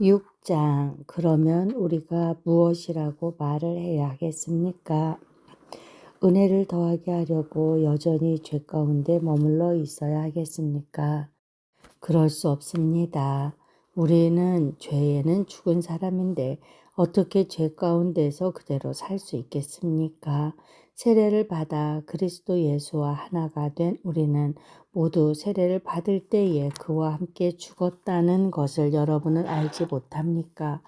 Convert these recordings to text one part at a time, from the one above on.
6장 그러면 우리가 무엇이라고 말을 해야 하겠습니까? 은혜를 더하게 하려고 여전히 죄 가운데 머물러 있어야 하겠습니까? 그럴 수 없습니다. 우리는 죄에는 죽은 사람인데 어떻게 죄 가운데서 그대로 살 수 있겠습니까? 세례를 받아 그리스도 예수와 하나가 된 우리는 모두 세례를 받을 때에 그와 함께 죽었다는 것을 여러분은 알지 못합니까?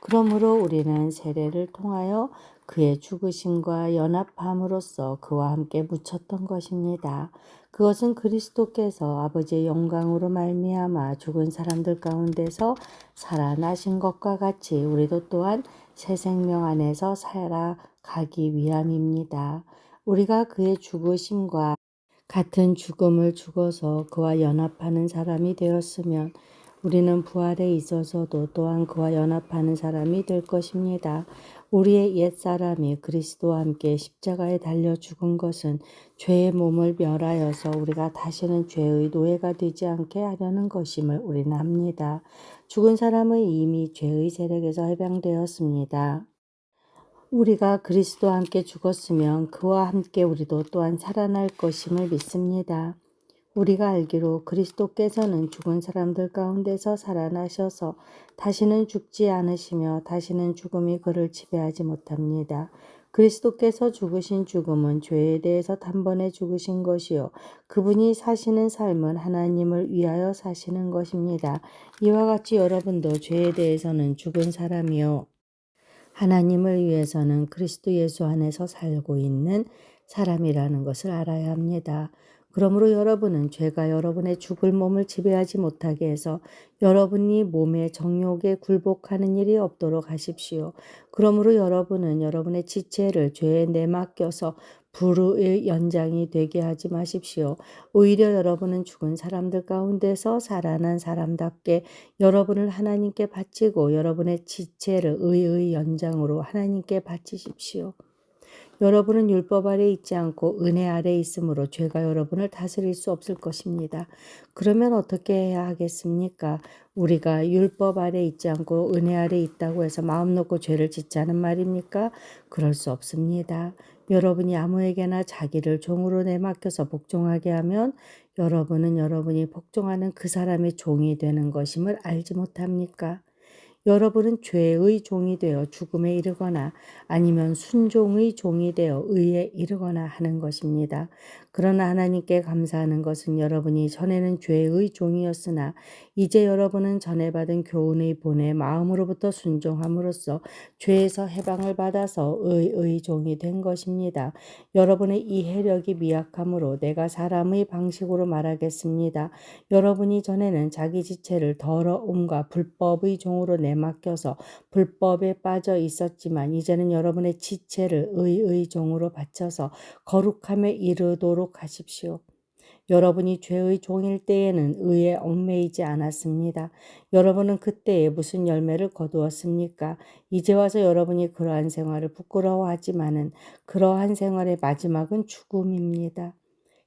그러므로 우리는 세례를 통하여 그의 죽으심과 연합함으로써 그와 함께 묻혔던 것입니다. 그것은 그리스도께서 아버지의 영광으로 말미암아 죽은 사람들 가운데서 살아나신 것과 같이 우리도 또한 새 생명 안에서 살아가기 위함입니다. 우리가 그의 죽으심과 같은 죽음을 죽어서 그와 연합하는 사람이 되었으면 우리는 부활에 있어서도 또한 그와 연합하는 사람이 될 것입니다. 우리의 옛 사람이 그리스도와 함께 십자가에 달려 죽은 것은 죄의 몸을 멸하여서 우리가 다시는 죄의 노예가 되지 않게 하려는 것임을 우리는 합니다. 죽은 사람은 이미 죄의 세력에서 해방되었습니다. 우리가 그리스도와 함께 죽었으면 그와 함께 우리도 또한 살아날 것임을 믿습니다. 우리가 알기로 그리스도께서는 죽은 사람들 가운데서 살아나셔서 다시는 죽지 않으시며 다시는 죽음이 그를 지배하지 못합니다. 그리스도께서 죽으신 죽음은 죄에 대해서 단번에 죽으신 것이요. 그분이 사시는 삶은 하나님을 위하여 사시는 것입니다. 이와 같이 여러분도 죄에 대해서는 죽은 사람이요. 하나님을 위해서는 그리스도 예수 안에서 살고 있는 사람이라는 것을 알아야 합니다. 그러므로 여러분은 죄가 여러분의 죽을 몸을 지배하지 못하게 해서 여러분이 몸의 정욕에 굴복하는 일이 없도록 하십시오. 그러므로 여러분은 여러분의 지체를 죄에 내맡겨서 불의 연장이 되게 하지 마십시오. 오히려 여러분은 죽은 사람들 가운데서 살아난 사람답게 여러분을 하나님께 바치고 여러분의 지체를 의의 연장으로 하나님께 바치십시오. 여러분은 율법 아래 있지 않고 은혜 아래 있으므로 죄가 여러분을 다스릴 수 없을 것입니다. 그러면 어떻게 해야 하겠습니까? 우리가 율법 아래 있지 않고 은혜 아래 있다고 해서 마음 놓고 죄를 짓자는 말입니까? 그럴 수 없습니다. 여러분이 아무에게나 자기를 종으로 내맡겨서 복종하게 하면 여러분은 여러분이 복종하는 그 사람의 종이 되는 것임을 알지 못합니까? 여러분은 죄의 종이 되어 죽음에 이르거나 아니면 순종의 종이 되어 의에 이르거나 하는 것입니다. 그러나 하나님께 감사하는 것은 여러분이 전에는 죄의 종이었으나 이제 여러분은 전에 받은 교훈의 본의 마음으로부터 순종함으로써 죄에서 해방을 받아서 의의 종이 된 것입니다. 여러분의 이해력이 미약함으로 내가 사람의 방식으로 말하겠습니다. 여러분이 전에는 자기 지체를 더러움과 불법의 종으로 내맡겨서 불법에 빠져 있었지만 이제는 여러분의 지체를 의의 종으로 바쳐서 거룩함에 이르도록 하도록 하십시오. 여러분이 죄의 종일 때에는 의에 얽매이지 않았습니다. 여러분은 그때에 무슨 열매를 거두었습니까? 이제 와서 여러분이 그러한 생활을 부끄러워하지만은 그러한 생활의 마지막은 죽음입니다.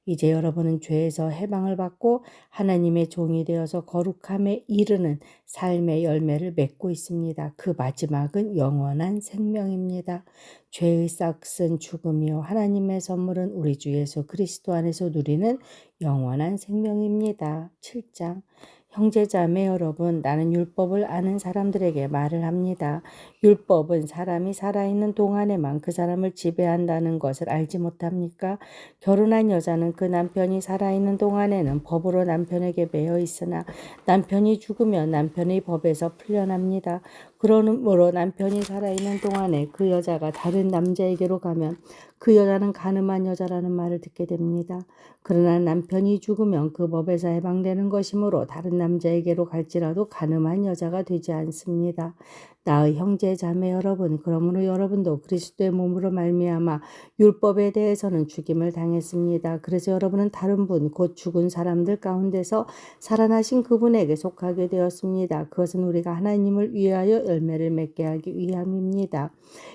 이제 여러분은 죄에서 해방을 받고 하나님의 종이 되어서 거룩함에 이르는 삶의 열매를 맺고 있습니다. 그 마지막은 영원한 생명입니다. 죄의 싹은 죽음이요 하나님의 선물은 우리 주 예수 그리스도 안에서 누리는 영원한 생명입니다. 7장 형제자매 여러분, 나는 율법을 아는 사람들에게 말을 합니다. 율법은 사람이 살아있는 동안에만 그 사람을 지배한다는 것을 알지 못합니까? 결혼한 여자는 그 남편이 살아있는 동안에는 법으로 남편에게 매여 있으나 남편이 죽으면 남편의 법에서 풀려납니다. 그러므로 남편이 살아있는 동안에 그 여자가 다른 남자에게로 가면 그 여자는 가늠한 여자라는 말을 듣게 됩니다. 그러나 남편이 죽으면 그 법에서 해방되는 것이므로 다른 남자에게로 갈지라도 가늠한 여자가 되지 않습니다. 나의 형제 자매 여러분 그러므로 여러분도 그리스도의 몸으로 말미암아 율법에 대해서는 죽임을 당했습니다. 그래서 여러분은 다른 분 곧 죽은 사람들 가운데서 살아나신 그분에게 속하게 되었습니다. 그것은 우리가 하나님을 위하여 열매를 맺게 하기 위함입니다.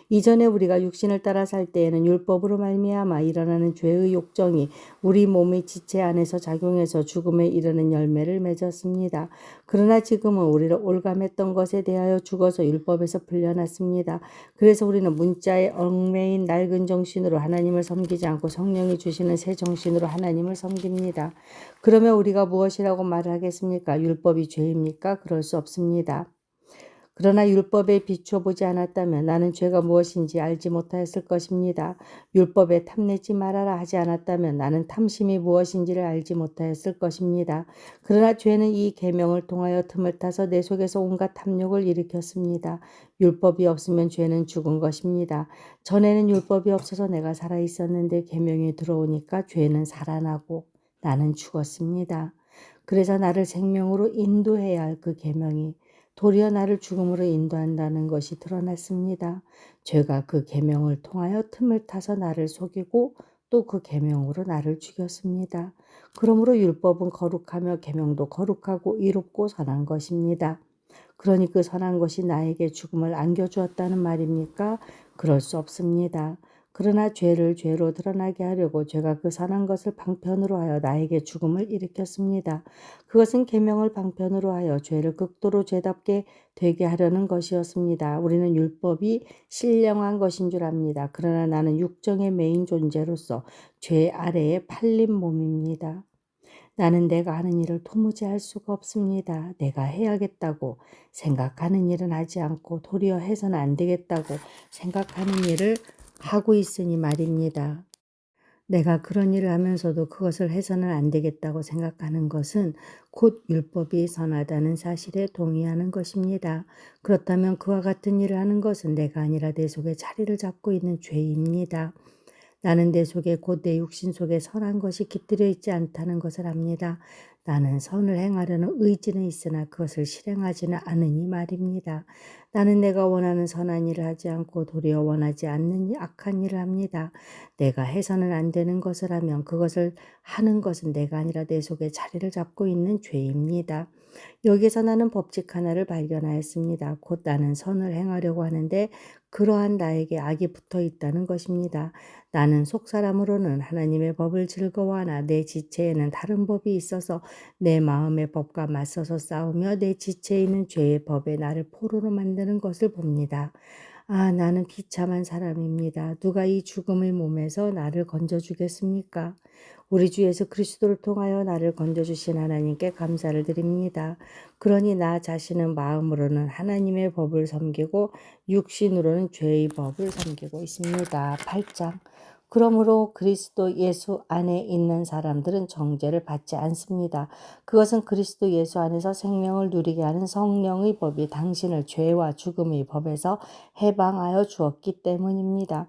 이전에 우리가 육신을 따라 살 때에는 율법으로 말미암아 일어나는 죄의 욕정이 우리 몸 몸의 지체 안에서 작용해서 죽음에 이르는 열매를 맺었습니다. 그러나 지금은 우리를 올감했던 것에 대하여 죽어서 율 법에서 풀려났습니다. 그래서 우리는 문자에 얽매인 낡은 정신으로 하나님을 섬기지 않고 성령이 주시는 새 정신으로 하나님을 섬깁니다. 그러면 우리가 무엇이라고 말을 하겠습니까? 율법이 죄입니까? 그럴 수 없습니다. 그러나 율법에 비춰보지 않았다면 나는 죄가 무엇인지 알지 못하였을 것입니다. 율법에 탐내지 말아라 하지 않았다면 나는 탐심이 무엇인지를 알지 못하였을 것입니다. 그러나 죄는 이 계명을 통하여 틈을 타서 내 속에서 온갖 탐욕을 일으켰습니다. 율법이 없으면 죄는 죽은 것입니다. 전에는 율법이 없어서 내가 살아 있었는데 계명이 들어오니까 죄는 살아나고 나는 죽었습니다. 그래서 나를 생명으로 인도해야 할 그 계명이 도리어 나를 죽음으로 인도한다는 것이 드러났습니다. 죄가 그 계명을 통하여 틈을 타서 나를 속이고 또 그 계명으로 나를 죽였습니다. 그러므로 율법은 거룩하며 계명도 거룩하고 이롭고 선한 것입니다. 그러니 그 선한 것이 나에게 죽음을 안겨주었다는 말입니까? 그럴 수 없습니다. 그러나 죄를 죄로 드러나게 하려고 죄가 그 선한 것을 방편으로 하여 나에게 죽음을 일으켰습니다. 그것은 계명을 방편으로 하여 죄를 극도로 죄답게 되게 하려는 것이었습니다. 우리는 율법이 신령한 것인 줄 압니다. 그러나 나는 육정의 메인 존재로서 죄 아래에 팔린 몸입니다. 나는 내가 하는 일을 도무지 할 수가 없습니다. 내가 해야겠다고 생각하는 일은 하지 않고 도리어 해서는 안 되겠다고 생각하는 일을 하고 있으니 말입니다. 내가 그런 일을 하면서도 그것을 해서는 안 되겠다고 생각하는 것은 곧 율법이 선하다는 사실에 동의하는 것입니다. 그렇다면 그와 같은 일을 하는 것은 내가 아니라 내 속에 자리를 잡고 있는 죄입니다. 나는 내 속에 곧 내 육신 속에 선한 것이 깃들여 있지 않다는 것을 압니다. 나는 선을 행하려는 의지는 있으나 그것을 실행하지는 않으니 말입니다. 나는 내가 원하는 선한 일을 하지 않고 도리어 원하지 않는 악한 일을 합니다. 내가 해서는 안 되는 것을 하면 그것을 하는 것은 내가 아니라 내 속에 자리를 잡고 있는 죄입니다. 여기서 나는 법칙 하나를 발견하였습니다. 곧 나는 선을 행하려고 하는데 그러한 나에게 악이 붙어 있다는 것입니다. 나는 속사람으로는 하나님의 법을 즐거워하나 내 지체에는 다른 법이 있어서 내 마음의 법과 맞서서 싸우며 내 지체에 있는 죄의 법에 나를 포로로 만드는 것을 봅니다. 아, 나는 비참한 사람입니다. 누가 이 죽음의 몸에서 나를 건져주겠습니까? 우리 주 예수 그리스도를 통하여 나를 건져주신 하나님께 감사를 드립니다. 그러니 나 자신은 마음으로는 하나님의 법을 섬기고 육신으로는 죄의 법을 섬기고 있습니다. 8장 그러므로 그리스도 예수 안에 있는 사람들은 정죄를 받지 않습니다. 그것은 그리스도 예수 안에서 생명을 누리게 하는 성령의 법이 당신을 죄와 죽음의 법에서 해방하여 주었기 때문입니다.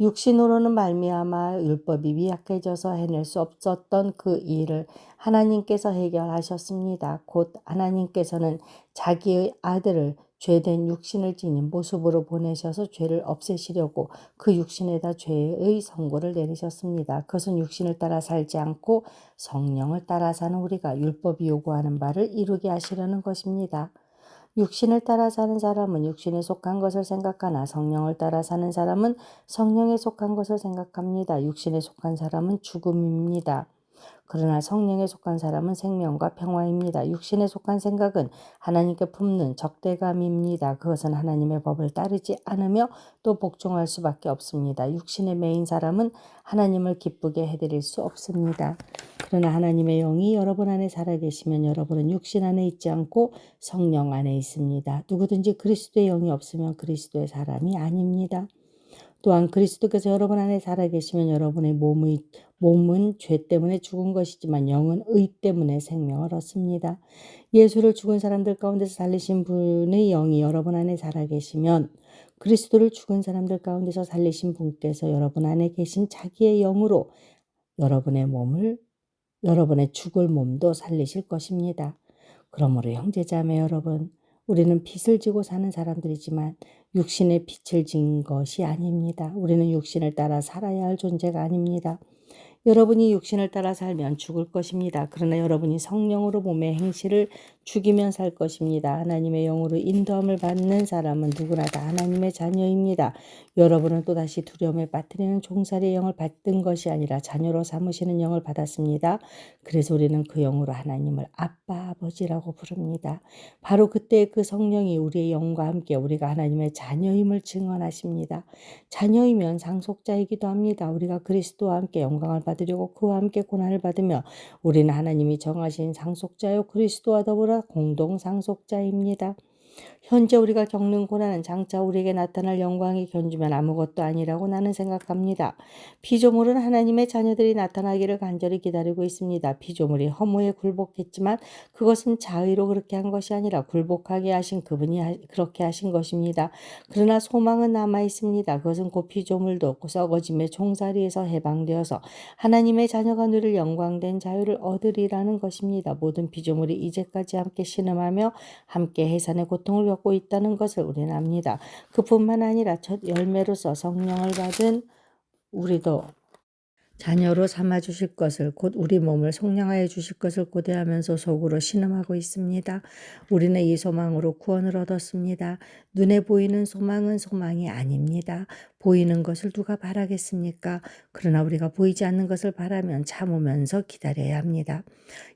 육신으로는 말미암아 율법이 미약해져서 해낼 수 없었던 그 일을 하나님께서 해결하셨습니다. 곧 하나님께서는 자기의 아들을 죄된 육신을 지닌 모습으로 보내셔서 죄를 없애시려고 그 육신에다 죄의 선고를 내리셨습니다. 그것은 육신을 따라 살지 않고 성령을 따라 사는 우리가 율법이 요구하는 바를 이루게 하시려는 것입니다. 육신을 따라 사는 사람은 육신에 속한 것을 생각하나 성령을 따라 사는 사람은 성령에 속한 것을 생각합니다. 육신에 속한 사람은 죽음입니다. 그러나 성령에 속한 사람은 생명과 평화입니다. 육신에 속한 생각은 하나님께 품는 적대감입니다. 그것은 하나님의 법을 따르지 않으며 또 복종할 수밖에 없습니다. 육신의 메인 사람은 하나님을 기쁘게 해드릴 수 없습니다. 그러나 하나님의 영이 여러분 안에 살아계시면 여러분은 육신 안에 있지 않고 성령 안에 있습니다. 누구든지 그리스도의 영이 없으면 그리스도의 사람이 아닙니다. 또한 그리스도께서 여러분 안에 살아계시면 여러분의 몸의, 몸은 죄 때문에 죽은 것이지만 영은 의 때문에 생명을 얻습니다. 예수를 죽은 사람들 가운데서 살리신 분의 영이 여러분 안에 살아계시면 그리스도를 죽은 사람들 가운데서 살리신 분께서 여러분 안에 계신 자기의 영으로 여러분의 몸을 여러분의 죽을 몸도 살리실 것입니다. 그러므로 형제자매 여러분, 우리는 빚을 지고 사는 사람들이지만 육신의 빛을 진 것이 아닙니다. 우리는 육신을 따라 살아야 할 존재가 아닙니다. 여러분이 육신을 따라 살면 죽을 것입니다. 그러나 여러분이 성령으로 몸의 행실을 죽이면 살 것입니다. 하나님의 영으로 인도함을 받는 사람은 누구나 다 하나님의 자녀입니다. 여러분은 또다시 두려움에 빠뜨리는 종살이의 영을 받은 것이 아니라 자녀로 삼으시는 영을 받았습니다. 그래서 우리는 그 영으로 하나님을 아빠 아버지라고 부릅니다. 바로 그때 그 성령이 우리의 영과 함께 우리가 하나님의 자녀임을 증언하십니다. 자녀이면 상속자이기도 합니다. 우리가 그리스도와 함께 영광을 받으려고 그와 함께 고난을 받으며 우리는 하나님이 정하신 상속자요 그리스도와 더불어 공동 상속자입니다. 현재 우리가 겪는 고난은 장차 우리에게 나타날 영광이 견주면 아무것도 아니라고 나는 생각합니다. 피조물은 하나님의 자녀들이 나타나기를 간절히 기다리고 있습니다. 피조물이 허무에 굴복했지만 그것은 자의로 그렇게 한 것이 아니라 굴복하게 하신 그분이 그렇게 하신 것입니다. 그러나 소망은 남아 있습니다. 그것은 곧 피조물도 썩어짐의 종살이에서 해방되어서 하나님의 자녀가 누릴 영광된 자유를 얻으리라는 것입니다. 모든 피조물이 이제까지 함께 신음하며 함께 해산의 고 통을 겪고 있다는 것을 우리는 압니다. 그뿐만 아니라 첫 열매로서 성령을 받은 우리도 자녀로 삼아 주실 것을 곧 우리 몸을 속량하여 주실 것을 고대하면서 속으로 신음하고 있습니다. 우리는 이 소망으로 구원을 얻었습니다. 눈에 보이는 소망은 소망이 아닙니다. 보이는 것을 누가 바라겠습니까? 그러나 우리가 보이지 않는 것을 바라면 참으면서 기다려야 합니다.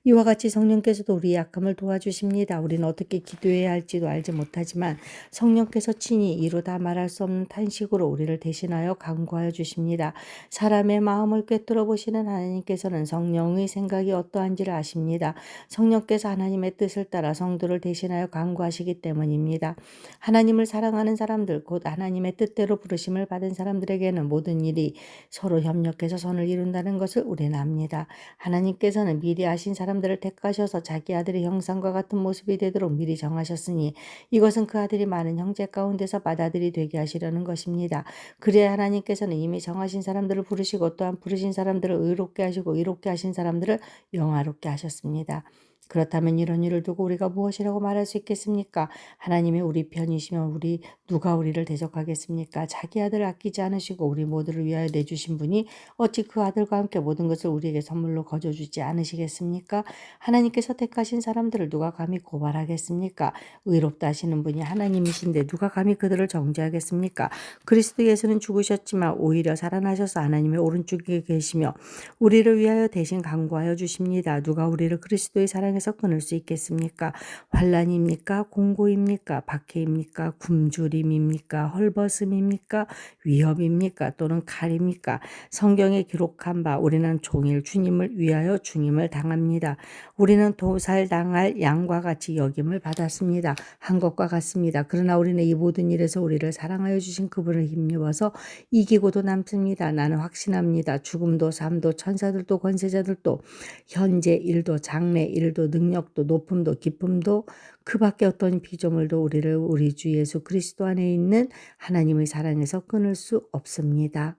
이와 같이 성령께서도 우리 약함을 도와주십니다. 우리는 어떻게 기도해야 할지도 알지 못하지만 성령께서 친히 이루 다 말할 수 없는 탄식으로 우리를 대신하여 강구하여 주십니다. 사람의 마음을 꿰뚫어 보시는 하나님께서는 성령의 생각이 어떠한지를 아십니다. 성령께서 하나님의 뜻을 따라 성도를 대신하여 강구하시기 때문입니다. 하나님을 사랑하는 사람들 곧 하나님의 뜻대로 부르심을 받은 사람들에게는 모든 일이 서로 협력해서 선을 이룬다는 것을 우리는 압니다. 하나님께서는 미리 아신 사람들을 택하셔서 자기 아들의 형상과 같은 모습이 되도록 미리 정하셨으니 이것은 그 아들이 많은 형제 가운데서 맏아들이 되게 하시려는 것입니다. 그래야 하나님께서는 이미 정하신 사람들을 부르시고 또한 부르신 사람들을 의롭게 하시고 의롭게 하신 사람들을 영화롭게 하셨습니다. 그렇다면 이런 일을 두고 우리가 무엇이라고 말할 수 있겠습니까? 하나님이 우리 편이시면 우리 누가 우리를 대적하겠습니까? 자기 아들을 아끼지 않으시고 우리 모두를 위하여 내주신 분이 어찌 그 아들과 함께 모든 것을 우리에게 선물로 거저주지 않으시겠습니까? 하나님께서 택하신 사람들을 누가 감히 고발하겠습니까? 의롭다 하시는 분이 하나님이신데 누가 감히 그들을 정죄하겠습니까? 그리스도 예수는 죽으셨지만 오히려 살아나셔서 하나님의 오른쪽에 계시며 우리를 위하여 대신 강구하여 주십니다. 누가 우리를 그리스도의 사랑 에서 끊을 수 있겠습니까? 환란입니까? 공고입니까? 박해입니까? 굶주림입니까? 헐벗음입니까? 위협입니까? 또는 칼입니까? 성경에 기록한 바 우리는 종일 주님을 위하여 주님을 당합니다. 우리는 도살당할 양과 같이 여김을 받았습니다. 한 것과 같습니다. 그러나 우리는 이 모든 일에서 우리를 사랑하여 주신 그분을 힘입어서 이기고도 남습니다. 나는 확신합니다. 죽음도 삶도 천사들도 권세자들도 현재 일도 장래 일도 능력도 높음도 기쁨도 그 밖에 어떤 피조물도 우리를 우리 주 예수 그리스도 안에 있는 하나님의 사랑에서 끊을 수 없습니다.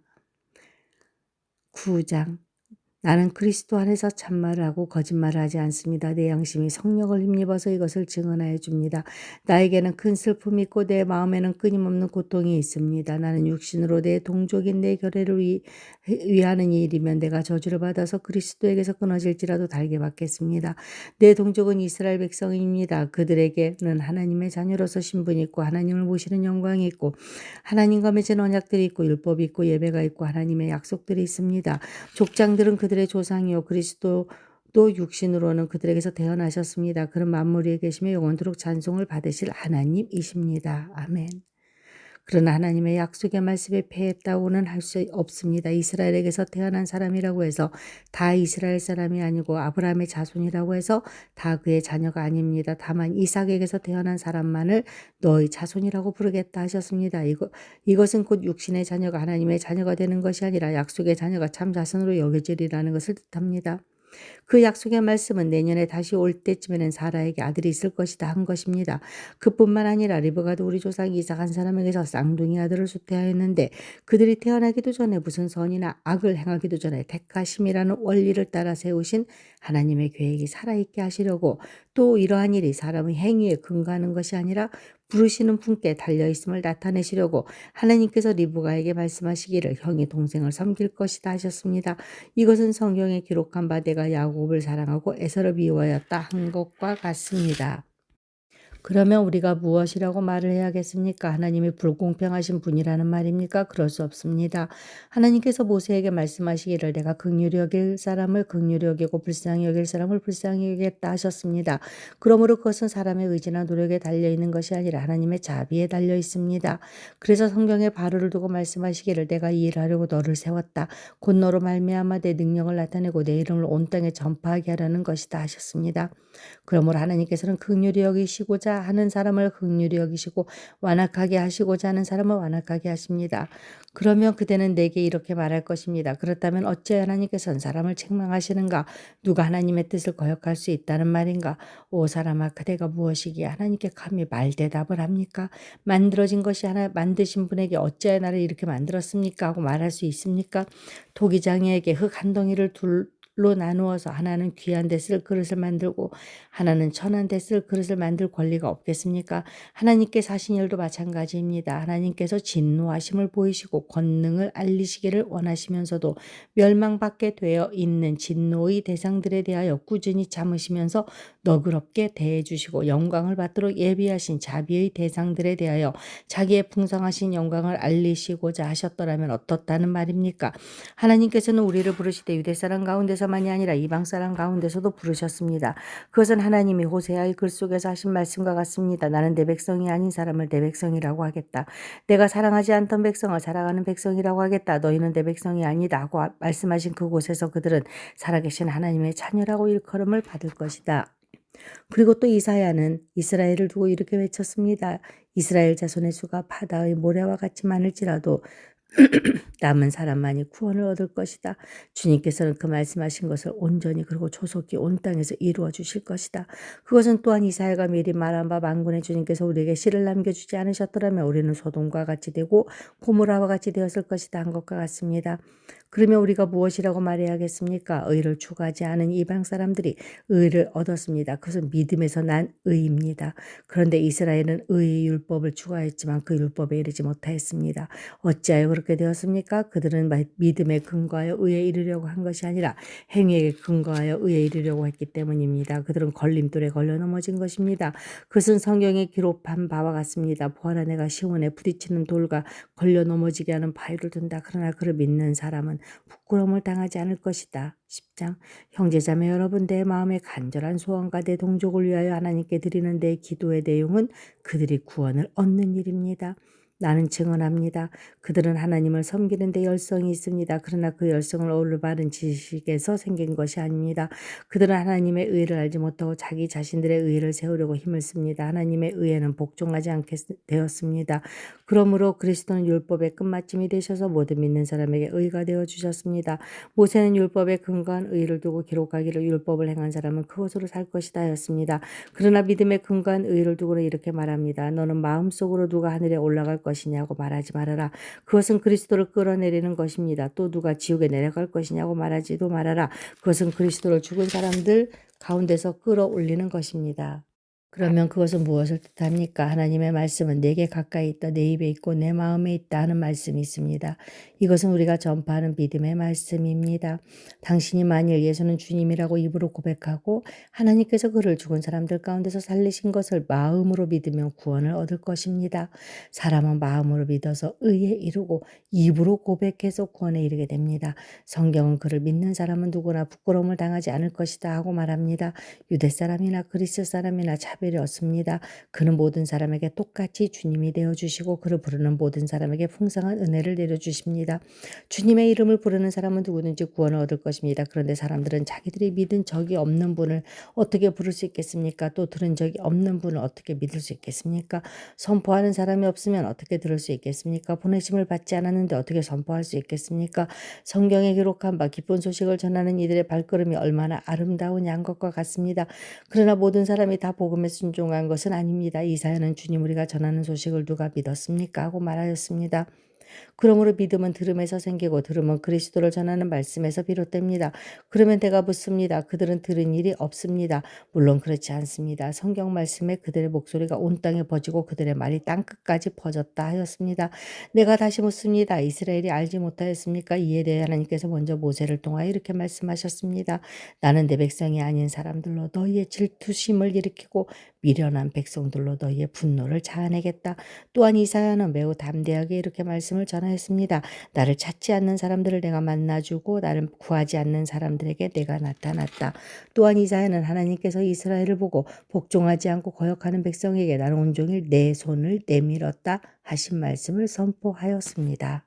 9장 나는 그리스도 안에서 참말을 하고 거짓말을 하지 않습니다. 내 양심이 성령을 힘입어서 이것을 증언하여 줍니다. 나에게는 큰 슬픔이 있고 내 마음에는 끊임없는 고통이 있습니다. 나는 육신으로 내 동족인 내 결례를 위, 위하는 일이면 내가 저주를 받아서 그리스도에게서 끊어질지라도 달게 받겠습니다. 내 동족은 이스라엘 백성입니다. 그들에게는 하나님의 자녀로서 신분이 있고 하나님을 모시는 영광이 있고 하나님과 맺은 언약들이 있고 율법이 있고 예배가 있고 하나님의 약속들이 있습니다. 족장들은 그들 그들의 조상이요 그리스도 또 육신으로는 그들에게서 태어나셨습니다. 그런 만물 위에 계시며 영원토록 찬송을 받으실 하나님이십니다. 아멘. 그러나 하나님의 약속의 말씀에 패했다고는 할 수 없습니다. 이스라엘에게서 태어난 사람이라고 해서 다 이스라엘 사람이 아니고 아브라함의 자손이라고 해서 다 그의 자녀가 아닙니다. 다만 이삭에게서 태어난 사람만을 너희 자손이라고 부르겠다 하셨습니다. 이거, 이것은 곧 육신의 자녀가 하나님의 자녀가 되는 것이 아니라 약속의 자녀가 참 자손으로 여겨지리라는 것을 뜻합니다. 그 약속의 말씀은 내년에 다시 올 때쯤에는 사라에게 아들이 있을 것이다 한 것입니다. 그뿐만 아니라 리브가도 우리 조상 이삭 한 사람에게서 쌍둥이 아들을 수태하였는데 그들이 태어나기도 전에 무슨 선이나 악을 행하기도 전에 택하심이라는 원리를 따라 세우신 하나님의 계획이 살아있게 하시려고 또 이러한 일이 사람의 행위에 근거하는 것이 아니라 부르시는 분께 달려 있음을 나타내시려고 하나님께서 리브가에게 말씀하시기를 형이 동생을 섬길 것이다 하셨습니다. 이것은 성경에 기록한 바 내가 야곱을 사랑하고 에서를 미워하였다 한 것과 같습니다. 그러면 우리가 무엇이라고 말을 해야겠습니까? 하나님이 불공평하신 분이라는 말입니까? 그럴 수 없습니다. 하나님께서 모세에게 말씀하시기를 내가 극률히 여길 사람을 극률히 여기고 불쌍히 여길 사람을 불쌍히 여기겠다 하셨습니다. 그러므로 그것은 사람의 의지나 노력에 달려 있는 것이 아니라 하나님의 자비에 달려 있습니다. 그래서 성경에 바로를 두고 말씀하시기를 내가 이 일을 하려고 너를 세웠다. 곧 너로 말미암아 내 능력을 나타내고 내 이름을 온 땅에 전파하게 하려는 것이다 하셨습니다. 그러므로 하나님께서는 극률히 여기시고자 하는 사람을 극률히 여기시고 완악하게 하시고자 하는 사람을 완악하게 하십니다. 그러면 그대는 내게 이렇게 말할 것입니다. 그렇다면 어찌 하나님께서는 사람을 책망하시는가? 누가 하나님의 뜻을 거역할 수 있다는 말인가? 오 사람아 그대가 무엇이기에 하나님께 감히 말대답을 합니까? 만들어진 것이 하나 만드신 분에게 어찌하여 나를 이렇게 만들었습니까? 하고 말할 수 있습니까? 토기장이에게 흙 한 덩이를 둘로 나누어서 하나는 귀한 데 쓸 그릇을 만들고 하나는 천한 데 쓸 그릇을 만들 권리가 없겠습니까? 하나님께 사신 일도 마찬가지입니다. 하나님께서 진노하심을 보이시고 권능을 알리시기를 원하시면서도 멸망받게 되어 있는 진노의 대상들에 대하여 꾸준히 참으시면서 너그럽게 대해 주시고 영광을 받도록 예비하신 자비의 대상들에 대하여 자기의 풍성하신 영광을 알리시고자 하셨더라면 어떻다는 말입니까? 하나님께서는 우리를 부르시되 유대 사람 가운데서 가운데서만이 아니라 이방 사람 가운데서도 부르셨습니다. 그것은 하나님이 호세아의 글 속에서 하신 말씀과 같습니다. 나는 내 백성이 아닌 사람을 내 백성이라고 하겠다. 내가 사랑하지 않던 백성을 사랑하는 백성이라고 하겠다. 너희는 내 백성이 아니다 하고 말씀하신 그곳에서 그들은 살아계신 하나님의 자녀라고 일컬음을 받을 것이다. 그리고 또 이사야는 이스라엘을 두고 이렇게 외쳤습니다. 이스라엘 자손의 수가 바다의 모래와 같이 많을지라도 남은 사람만이 구원을 얻을 것이다. 주님께서는 그 말씀하신 것을 온전히 그리고 조속히 온 땅에서 이루어 주실 것이다. 그것은 또한 이사야가 미리 말한 바 만군의 주님께서 우리에게 씨를 남겨주지 않으셨더라면 우리는 소돔과 같이 되고 고모라와 같이 되었을 것이다 한 것과 같습니다. 그러면 우리가 무엇이라고 말해야겠습니까? 의를 추구하지 않은 이방 사람들이 의를 얻었습니다. 그것은 믿음에서 난 의입니다. 그런데 이스라엘은 의의 율법을 추구하였지만 그 율법에 이르지 못하였습니다. 어찌하여 그렇게 되었습니까? 그들은 믿음에 근거하여 의에 이르려고 한 것이 아니라 행위에 근거하여 의에 이르려고 했기 때문입니다. 그들은 걸림돌에 걸려 넘어진 것입니다. 그것은 성경에 기록한 바와 같습니다. 보아라 내가 시온에 부딪히는 돌과 걸려 넘어지게 하는 바위를 둔다. 그러나 그를 믿는 사람은 부끄러움을 당하지 않을 것이다. 10장 형제자매 여러분 내 마음의 간절한 소원과 내 동족을 위하여 하나님께 드리는 내 기도의 내용은 그들이 구원을 얻는 일입니다. 나는 증언합니다. 그들은 하나님을 섬기는 데 열성이 있습니다. 그러나 그 열성을 올바른 지식에서 생긴 것이 아닙니다. 그들은 하나님의 의를 알지 못하고 자기 자신들의 의를 세우려고 힘을 씁니다. 하나님의 의에는 복종하지 않게 되었습니다. 그러므로 그리스도는 율법의 끝마침이 되셔서 모든 믿는 사람에게 의가 되어 주셨습니다. 모세는 율법에 근거한 의를 두고 기록하기를 율법을 행한 사람은 그것으로 살 것이다 하였습니다. 그러나 믿음에 근거한 의를 두고는 이렇게 말합니다. 너는 마음속으로 누가 하늘에 올라갈 것이냐고 말하지 말아라. 그것은 그리스도를 끌어내리는 것입니다. 또 누가 지옥에 내려갈 것이냐고 말하지도 말아라. 그것은 그리스도를 죽은 사람들 가운데서 끌어올리는 것입니다. 그러면 그것은 무엇을 뜻합니까? 하나님의 말씀은 내게 가까이 있다, 내 입에 있고 내 마음에 있다 하는 말씀이 있습니다. 이것은 우리가 전파하는 믿음의 말씀입니다. 당신이 만일 예수는 주님이라고 입으로 고백하고 하나님께서 그를 죽은 사람들 가운데서 살리신 것을 마음으로 믿으면 구원을 얻을 것입니다. 사람은 마음으로 믿어서 의에 이르고 입으로 고백해서 구원에 이르게 됩니다. 성경은 그를 믿는 사람은 누구나 부끄러움을 당하지 않을 것이다 하고 말합니다. 유대 사람이나 그리스 사람이나 차별 차별이 없습니다. 그는 모든 사람에게 똑같이 주님이 되어 주시고 그를 부르는 모든 사람에게 풍성한 은혜를 내려 주십니다. 주님의 이름을 부르는 사람은 누구든지 구원을 얻을 것입니다. 그런데 사람들은 자기들이 믿은 적이 없는 분을 어떻게 부를 수 있겠습니까? 또 들은 적이 없는 분을 어떻게 믿을 수 있겠습니까? 선포하는 사람이 없으면 어떻게 들을 수 있겠습니까? 보내심을 받지 않았는데 어떻게 선포할 수 있겠습니까? 성경에 기록한 바 기쁜 소식을 전하는 이들의 발걸음이 얼마나 아름다운 양것과 같습니다. 그러나 모든 사람이 다 복음에 순종한 것은 아닙니다. 이사야는 주님 우리가 전하는 소식을 누가 믿었습니까? 하고 말하였습니다. 그러므로 믿음은 들음에서 생기고 들음은 그리스도를 전하는 말씀에서 비롯됩니다. 그러면 내가 묻습니다. 그들은 들은 일이 없습니다. 물론 그렇지 않습니다. 성경 말씀에 그들의 목소리가 온 땅에 퍼지고 그들의 말이 땅 끝까지 퍼졌다 하였습니다. 내가 다시 묻습니다. 이스라엘이 알지 못하였습니까? 이에 대해 하나님께서 먼저 모세를 통하여 이렇게 말씀하셨습니다. 나는 내 백성이 아닌 사람들로 너희의 질투심을 일으키고 미련한 백성들로 너희의 분노를 자아내겠다. 또한 이사야는 매우 담대하게 이렇게 말씀을 전하였습니다. 나를 찾지 않는 사람들을 내가 만나주고 나를 구하지 않는 사람들에게 내가 나타났다. 또한 이사야는 하나님께서 이스라엘을 보고 복종하지 않고 거역하는 백성에게 나는 온종일 내 손을 내밀었다 하신 말씀을 선포하였습니다.